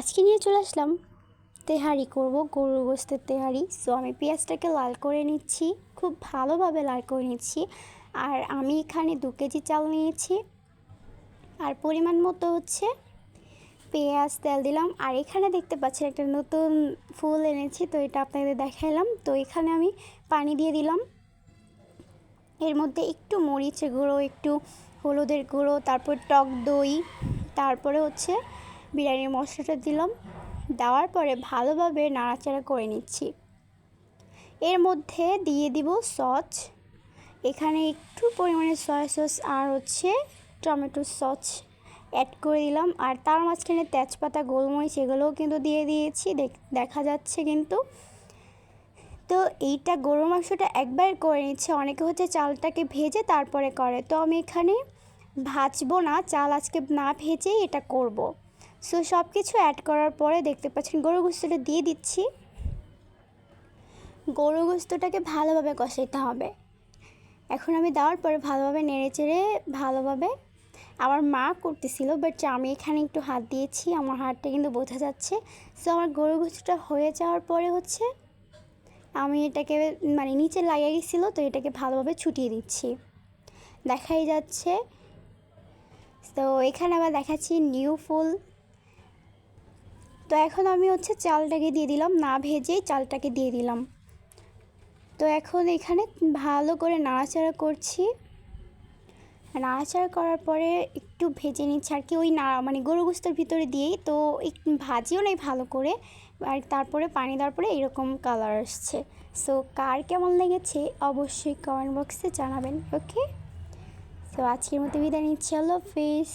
আজকে নিয়ে চলে আসলাম তেহারি করব, গরুর গোস্তের তেহারি। সো আমি পেঁয়াজটাকে লাল করে নিচ্ছি, খুব ভালোভাবে লাল করে নিচ্ছি। আর আমি এখানে দু কেজি চাল নিয়েছি। আর পরিমাণ মতো হচ্ছে পেঁয়াজ, তেল দিলাম। আর এখানে দেখতে পাচ্ছি একটা নতুন ফুল এনেছি, তো এটা আপনাদের দেখাইলাম। তো এখানে আমি পানি দিয়ে দিলাম। এর মধ্যে একটু মরিচের গুঁড়ো, একটু হলুদের গুঁড়ো, তারপর টক দই, তারপরে হচ্ছে বিরিয়ানির মশলাটা দিলাম। দেওয়ার পরে ভালোভাবে নাড়াচাড়া করে নিচ্ছি। এর মধ্যে দিয়ে দিব সস। এখানে একটু পরিমাণে সয়া সস আর হচ্ছে টমেটো সস অ্যাড করে দিলাম। আর তার মাঝখানে তেজপাতা, গোলমরিচ এগুলোও কিন্তু দিয়ে দিয়েছি। দেখা যাচ্ছে কিন্তু। তো এইটা গরুর মাংসটা একবার করে নিচ্ছে। অনেকে হচ্ছে চালটাকে ভেজে তারপরে করে। তো আমি এখানে ভাজবো না। চাল আজকে না ভেজেই এটা করব। সো সব কিছু অ্যাড করার পরে দেখতে পাচ্ছেন গরু গোস্তটা দিয়ে দিচ্ছি। গরু গোস্তটাকে ভালোভাবে কষাইতে হবে। এখন আমি দেওয়ার পরে ভালোভাবে নেড়ে চেড়ে ভালোভাবে আমার মা করতেছিল বাট আমি এখানে একটু হাত দিয়েছি, আমার হাতটা কিন্তু বোঝা যাচ্ছে। সো আমার গরু গোস্তটা হয়ে যাওয়ার পরে হচ্ছে আমি এটাকে মানে নিচে লাগিয়ে গেছিল, তো এটাকে ভালোভাবে ছুটিয়ে দিচ্ছি। দেখাই যাচ্ছে। তো এখানে আবার দেখাচ্ছি নিউ ফুল তো এখন আমি হচ্ছে চালটাকে দিয়ে দিলাম, না ভেজেই চালটাকে দিয়ে দিলাম। তো এখন এখানে ভালো করে নাড়াচাড়া করছি। নাড়াচাড়া করার পরে একটু ভেজে নিচ্ছি আর কি, ওই না মানে গরু গোস্তের ভিতরে দিয়েই। তো ভাজিও নেই ভালো করে, আর তারপরে পানি দেওয়ার পরে এরকম কালার আসছে। সো কার কেমন লেগেছে অবশ্যই কমেন্ট বক্সে জানাবেন ওকে তো আজকের মতো বিদায় নিচ্ছি, আল্লাহ হাফিজ।